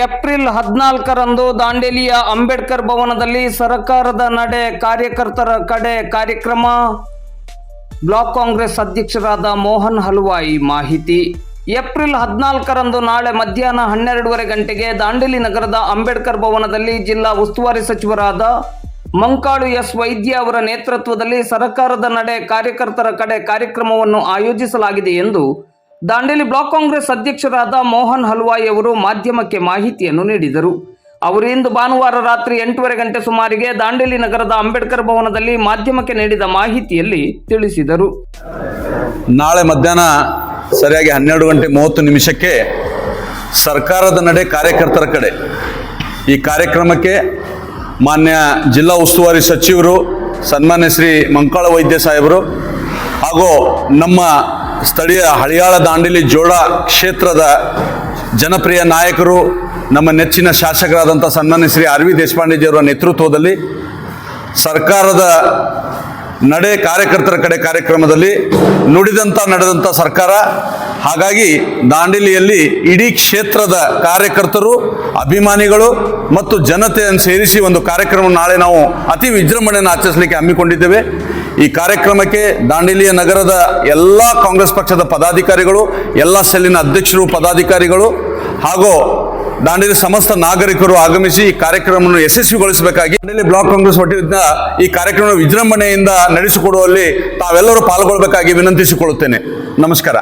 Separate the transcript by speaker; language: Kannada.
Speaker 1: ಏಪ್ರಿಲ್ ಹದಿನಾಲ್ಕರಂದು ದಾಂಡೇಲಿಯ ಅಂಬೇಡ್ಕರ್ ಭವನದಲ್ಲಿ ಸರ್ಕಾರದ ನಡೆ ಕಾರ್ಯಕರ್ತರ ಕಡೆ ಕಾರ್ಯಕ್ರಮ. ಬ್ಲಾಕ್ ಕಾಂಗ್ರೆಸ್ ಅಧ್ಯಕ್ಷರಾದ ಮೋಹನ್ ಹಲುವಾಯಿ ಮಾಹಿತಿ. ಏಪ್ರಿಲ್ ಹದಿನಾಲ್ಕರಂದು ನಾಳೆ ಮಧ್ಯಾಹ್ನ ಹನ್ನೆರಡೂವರೆ ಗಂಟೆಗೆ ದಾಂಡೇಲಿ ನಗರದ ಅಂಬೇಡ್ಕರ್ ಭವನದಲ್ಲಿ ಜಿಲ್ಲಾ ಉಸ್ತುವಾರಿ ಸಚಿವರಾದ ಮಂಕಾಳು ಎಸ್ ವೈದ್ಯ ಅವರ ನೇತೃತ್ವದಲ್ಲಿ ಸರ್ಕಾರದ ನಡೆ ಕಾರ್ಯಕರ್ತರ ಕಡೆ ಕಾರ್ಯಕ್ರಮವನ್ನು ಆಯೋಜಿಸಲಾಗಿದೆ ಎಂದು ದಾಂಡೇಲಿ ಬ್ಲಾಕ್ ಕಾಂಗ್ರೆಸ್ ಅಧ್ಯಕ್ಷರಾದ ಮೋಹನ್ ಹಲ್ವಾಯಿ ಅವರು ಮಾಧ್ಯಮಕ್ಕೆ ಮಾಹಿತಿಯನ್ನು ನೀಡಿದರು. ಅವರು ಇಂದು ಭಾನುವಾರ ರಾತ್ರಿ ಎಂಟೂವರೆ ಗಂಟೆ ಸುಮಾರಿಗೆ ದಾಂಡೇಲಿ ನಗರದ ಅಂಬೇಡ್ಕರ್ ಭವನದಲ್ಲಿ ಮಾಧ್ಯಮಕ್ಕೆ ನೀಡಿದ ಮಾಹಿತಿಯಲ್ಲಿ ತಿಳಿಸಿದರು.
Speaker 2: ನಾಳೆ ಮಧ್ಯಾಹ್ನ ಸರಿಯಾಗಿ ಹನ್ನೆರಡು ಗಂಟೆ ಮೂವತ್ತು ನಿಮಿಷಕ್ಕೆ ಸರ್ಕಾರದ ನಡೆ ಕಾರ್ಯಕರ್ತರ ಕಡೆ. ಈ ಕಾರ್ಯಕ್ರಮಕ್ಕೆ ಮಾನ್ಯ ಜಿಲ್ಲಾ ಉಸ್ತುವಾರಿ ಸಚಿವರು, ಸನ್ಮಾನ್ಯ ಶ್ರೀ ಮಂಕಾಳ ವೈದ್ಯ ಸಾಹೇಬರು ಹಾಗೂ ನಮ್ಮ ಸ್ಥಳೀಯ ಹಳಿಯಾಳ ದಾಂಡಿಲಿ ಜೋಳ ಕ್ಷೇತ್ರದ ಜನಪ್ರಿಯ ನಾಯಕರು, ನಮ್ಮ ನೆಚ್ಚಿನ ಶಾಸಕರಾದಂಥ ಸನ್ಮಾನ್ಯ ಶ್ರೀ ಆರ್ ವಿ ದೇಶಪಾಂಡೆಜಿಯವರ ನೇತೃತ್ವದಲ್ಲಿ ಸರ್ಕಾರದ ನಡೆ ಕಾರ್ಯಕರ್ತರ ಕಡೆ ಕಾರ್ಯಕ್ರಮದಲ್ಲಿ ನುಡಿದಂತ ನಡೆದಂಥ ಸರ್ಕಾರ. ಹಾಗಾಗಿ ದಾಂಡಿಲಿಯಲ್ಲಿ ಇಡೀ ಕ್ಷೇತ್ರದ ಕಾರ್ಯಕರ್ತರು, ಅಭಿಮಾನಿಗಳು ಮತ್ತು ಜನತೆಯನ್ನು ಸೇರಿಸಿ ಒಂದು ಕಾರ್ಯಕ್ರಮ ನಾಳೆ ನಾವು ಅತಿ ವಿಜೃಂಭಣೆಯನ್ನು ಆಚರಿಸಲಿಕ್ಕೆ ಹಮ್ಮಿಕೊಂಡಿದ್ದೇವೆ. ಈ ಕಾರ್ಯಕ್ರಮಕ್ಕೆ ದಾಂಡೇಲಿಯ ನಗರದ ಎಲ್ಲ ಕಾಂಗ್ರೆಸ್ ಪಕ್ಷದ ಪದಾಧಿಕಾರಿಗಳು, ಎಲ್ಲ ಸೆಲ್ಲಿನ ಅಧ್ಯಕ್ಷರು, ಪದಾಧಿಕಾರಿಗಳು ಹಾಗೂ ದಾಂಡೇಲಿ ಸಮಸ್ತ ನಾಗರಿಕರು ಆಗಮಿಸಿ ಈ ಕಾರ್ಯಕ್ರಮವನ್ನು ಯಶಸ್ವಿಗೊಳಿಸಬೇಕಾಗಿ ದಾಂಡೇಲಿ ಬ್ಲಾಕ್ ಕಾಂಗ್ರೆಸ್ ವತಿಯಿಂದ ಈ ಕಾರ್ಯಕ್ರಮ ವಿಜೃಂಭಣೆಯಿಂದ ನಡೆಸಿಕೊಡುವಲ್ಲಿ ತಾವೆಲ್ಲರೂ ಪಾಲ್ಗೊಳ್ಳಬೇಕಾಗಿ ವಿನಂತಿಸಿಕೊಳ್ಳುತ್ತೇನೆ. ನಮಸ್ಕಾರ.